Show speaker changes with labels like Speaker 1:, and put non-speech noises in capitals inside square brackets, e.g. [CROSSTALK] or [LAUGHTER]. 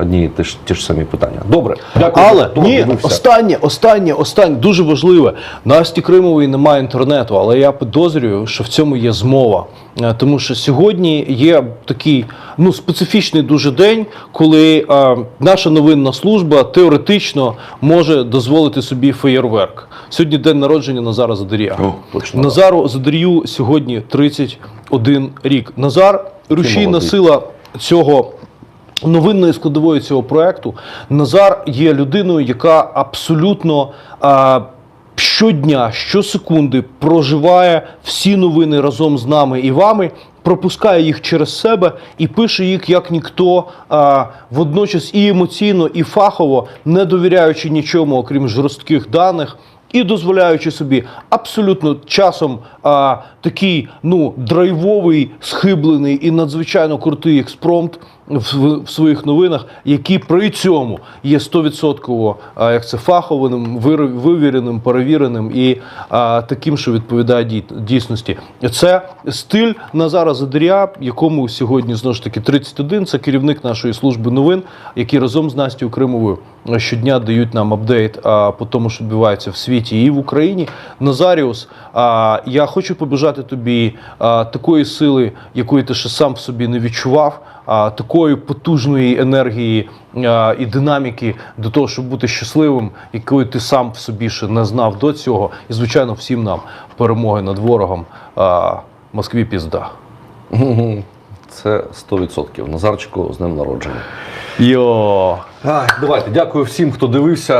Speaker 1: одні ті ж, ті ж самі питання. Добре, дякую.
Speaker 2: Але ні, останнє, останнє, останнє дуже важливе. Насті Кримової немає інтернету, але я підозрюю, що в цьому є змова. Е, Тому що сьогодні є такий ну специфічний дуже день, коли е, наша новинна служба теоретично може дозволити собі феєрверк. Сьогодні день народження Назара Задарія.
Speaker 1: О, точно.
Speaker 2: Назару Задарію сьогодні 31 рік. Назар рушійна сила цього новинної складової цього проекту. Назар є людиною, яка абсолютно а, щодня, щосекунди проживає всі новини разом з нами і вами. Пропускає їх через себе і пише їх як ніхто, а, водночас і емоційно, і фахово, не довіряючи нічому, окрім жорстких даних, і дозволяючи собі абсолютно часом а, такий ну драйвовий, схиблений і надзвичайно крутий експромт в, своїх новинах, який при цьому є 100% як це фаховим, вивіреним, перевіреним і а, таким, що відповідає дій- дійсності. Це стиль Назара Задаря, якому сьогодні знову ж таки 31, Це керівник нашої служби новин, який разом з Настю Кримовою щодня дають нам апдейт а, по тому, що відбувається в світі і в Україні. Назаріус, а, я хочу побажати тобі а, такої сили, якої ти ще сам в собі не відчував, а, такої потужної енергії а, і динаміки до того, щоб бути щасливим, якої ти сам в собі ще не знав до цього. І звичайно, всім нам перемоги над ворогом. А, Москві пізда. [LAUGHS]
Speaker 1: Це 100%. Назарчику з ним народження.
Speaker 2: Йо!
Speaker 1: Ай, давайте, дякую всім, хто дивився.